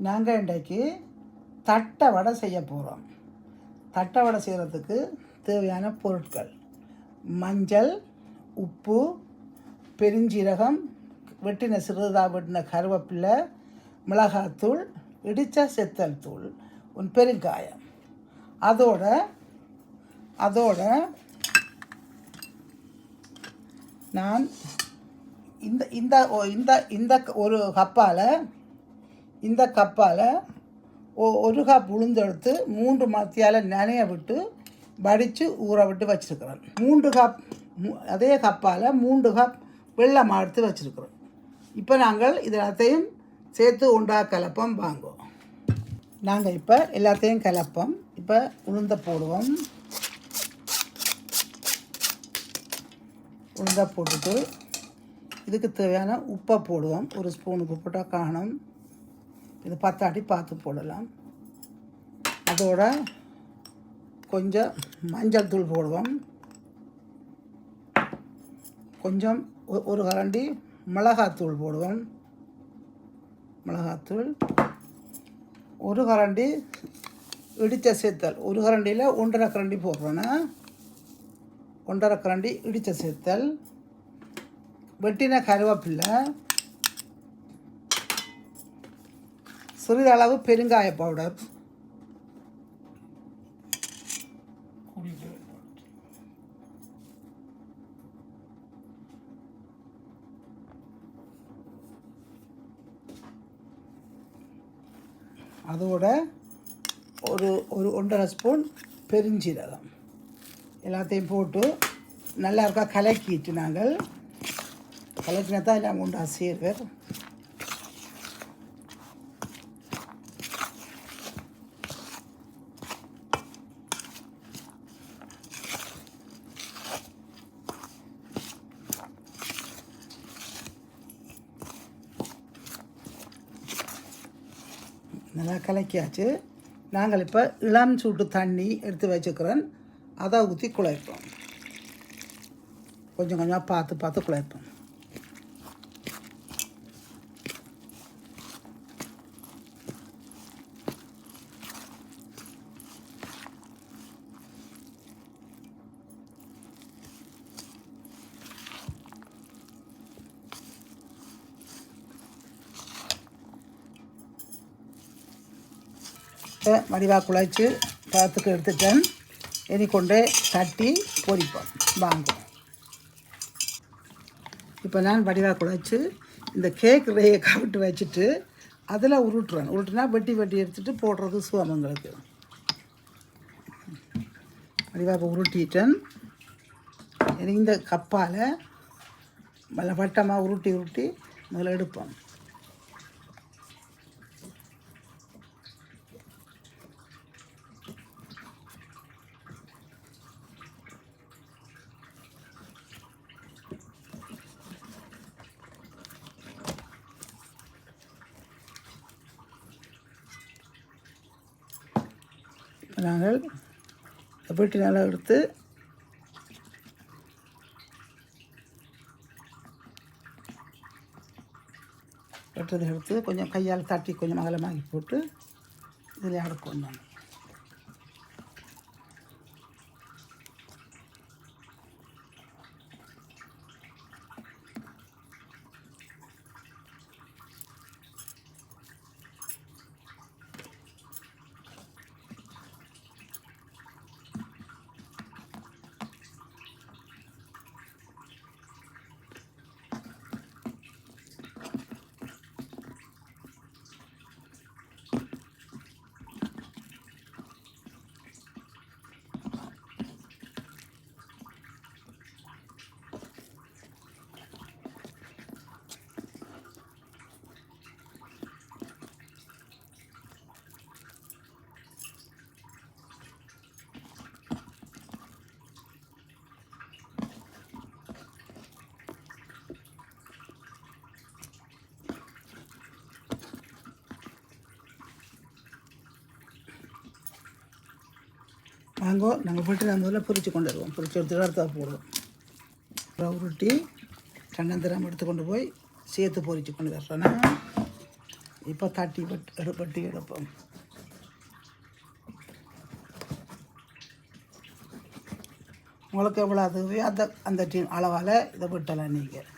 நாங்கள் இன்றைக்கு தட்டை வடை செய்ய போகிறோம். தட்டை வடை செய்கிறதுக்கு தேவையான பொருட்கள். மஞ்சள் உப்பு பெருஞ்சீரகம் வெட்டின சிறுதா வெட்டின கருவேப்பிலை மிளகாத்தூள் இடித்த செத்தல் தூள் உன் பெருங்காயம். அதோட அதோட நான் இந்த இந்த ஓ- இந்த இந்த ஒரு கப்பால் இந்த கப்பால் ஒ ஒரு கப் உளுந்தெடுத்து மூன்று மத்தியால் நனைய விட்டு வடித்து ஊற விட்டு வச்சுருக்கிறேன். மூன்று கப் மூ- அதே கப்பால் மூன்று கப் வெள்ளம் எடுத்து வச்சுருக்கிறோம். இப்போ நாங்கள் இது எல்லாத்தையும் சேர்த்து உண்டா கலப்பம் வாங்குவோம். நாங்கள் இப்போ எல்லாத்தையும் கலப்போம். இப்போ உளுந்த போடுவோம். உளுந்த போட்டுட்டு இதுக்கு தேவையான உப்பை போடுவோம். ஒரு ஸ்பூன் உப்பு போட்டால் காணும். இது பத்தாட்டி பார்த்து போடலாம். அதோட கொஞ்சம் மஞ்சள் தூள் போடுவோம். கொஞ்சம் ஒரு கரண்டி மிளகாத்தூள் போடுவோம். மிளகாத்தூள் ஒரு கரண்டி இடித்த சேர்த்தல் ஒரு கரண்டியில் ஒன்றரை கரண்டி போடுறோன்னா ஒன்றரை கரண்டி இடித்த சேர்த்தல் வெட்டின கருவேப்பில்லை சிறிதளவு பெருங்காய பவுடர் அதோட ஒரு ஒரு ஒன்றரை ஸ்பூன் பெருஞ்சீரகம். எல்லாத்தையும் போட்டு நல்லா இருக்கா கலக்கிட்டு நாங்கள். கலக்கினா தான் நாங்கள் உண்டா சேர்வர் நல்லா கலக்கியாச்சு. நாங்கள் இப்போ இளம் சூட்டு தண்ணி எடுத்து வச்சுக்கிறோம். அதை ஊற்றி குழைப்போம். கொஞ்சம் கொஞ்சமாக பார்த்து பார்த்து குழைப்போம். இப்போ வடிவாக குழைச்சி பழத்துக்கு எடுத்துட்டேன். இனி கொண்டு தட்டி பொரிப்போம். வாங்குவோம் இப்போ நான் வடிவாக குழைச்சி இந்த கேக் ரேயை கவிட்டு வச்சுட்டு அதில் உருட்டுறேன். உருட்டுனா வெட்டி வெட்டி எடுத்துட்டு போடுறது சுவமங்களுக்கு வடிவாக உருட்டிட்டேன். இந்த கப்பால் நல்ல வட்டமாக உருட்டி உருட்டி முதல்ல எடுப்போம். நாங்கள் வெட்டி நல்லா எடுத்து வெட்டதை எடுத்து கொஞ்சம் கையால் தட்டி கொஞ்சம் அகலமாக்கி போட்டு இதில் அடுக்கணும் நாங்கள் நாங்கள் போட்டு நான் முதல்ல பிரித்து கொண்டு வருவோம். பொரிச்சு எடுத்துட்டு அடுத்தது போடுவோம். அப்புறம் உருட்டி கண்ணந்திரம் எடுத்து கொண்டு போய் சேர்த்து பொறிச்சு கொண்டு வர்றோன்னா இப்போ தட்டி பட்டு எடு எடுப்போம். உங்களுக்கு எவ்வளோ அதுவே அந்த அந்த டீ அளவால் இதை விட்டலாம் நீங்கள்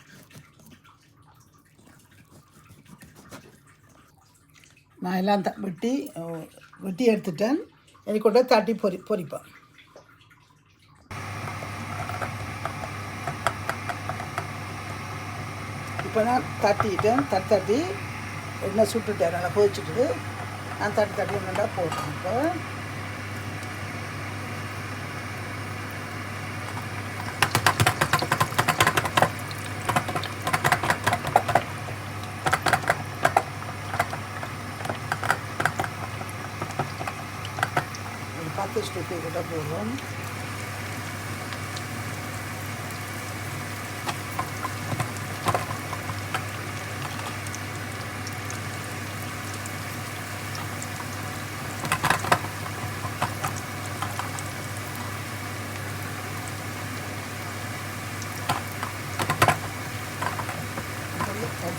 நான் எல்லாம் த வெட்டி வெட்டி எடுத்துட்டேன். எனக்கு கொண்டு தட்டி பொரி பொரிப்பேன் இப்போ நான் தட்டிட்டேன் தட்டி தட்டி எண்ணெய் சுட்டுட்டேன் நல்லா கொதிச்சுட்டு நான் தட்டி தட்டி நல்லா போட்டேன் இப்போ ஒரு பத்து ஸ்டூப்பி கூட போடுவோம்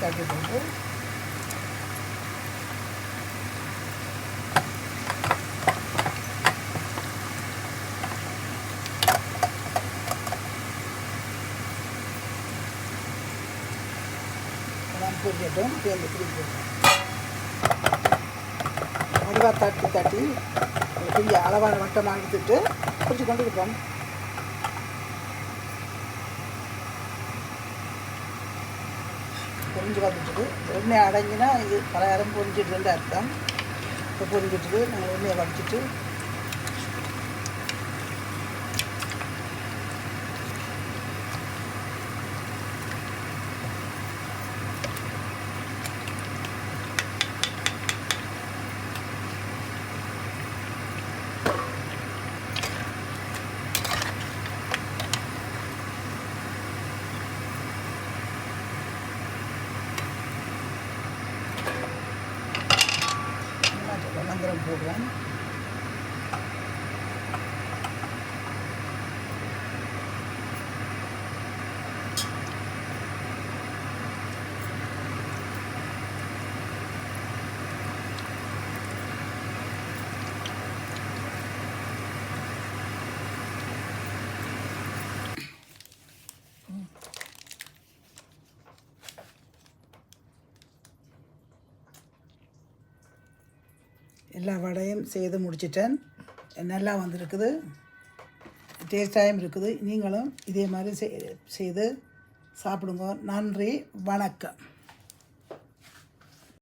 தட்டி போட்டு எல்லாம் பொரியட்டும் சேர்ந்து பிடிக்கும் அதுவாக தட்டி தட்டி கொஞ்சம் அளவான வட்டமாக எடுத்துட்டு கொஞ்சம் கொண்டு இருப்போம். பொரிஞ்சு வந்துட்டுது. எண்ணெய் அடங்கினா இது பலகாரம் பொரிஞ்சிடுதுன்னு அர்த்தம். இப்போ பொரிஞ்சிட்டுது நாங்கள் எண்ணெயை வடிச்சிட்டு வெள்ளந்திரம் போடுறேன். எல்லா வடையும் செய்து முடிச்சிட்டேன். நல்லா வந்திருக்குது. டேஸ்டாகவும் இருக்குது. நீங்களும் இதே மாதிரி செய்- செய்து சாப்பிடுங்க. நன்றி. வணக்கம்.